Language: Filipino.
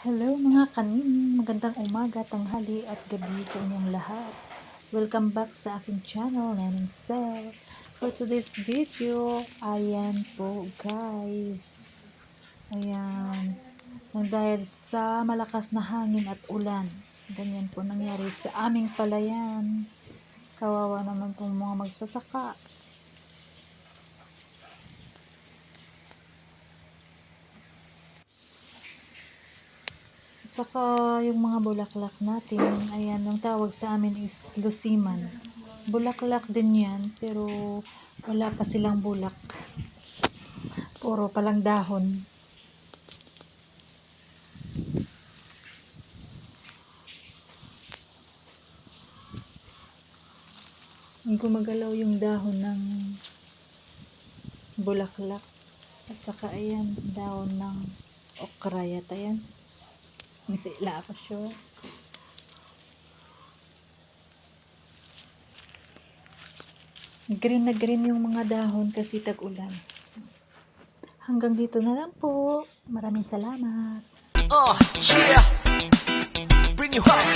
Hello mga kanin, magandang umaga, tanghali at gabi sa inyong lahat. Welcome back sa aking channel, Neneng Sel. For today's video, ayan po guys. Ayan. Nang dahil sa malakas na hangin at ulan, ganyan po nangyari sa aming palayan. Kawawa naman po mga magsasaka. At saka yung mga bulaklak natin, ayan, ang tawag sa amin is lusiman. Bulaklak din yan, pero wala pa silang bulak. Puro palang dahon. Gumagalaw yung dahon ng bulaklak. At saka ayan, dahon ng okra yata yan. Hindi la ako sure. Green na green yung mga dahon kasi tag-ulan. Hanggang dito na lang po. Maraming salamat. Uh, yeah. Bring you up.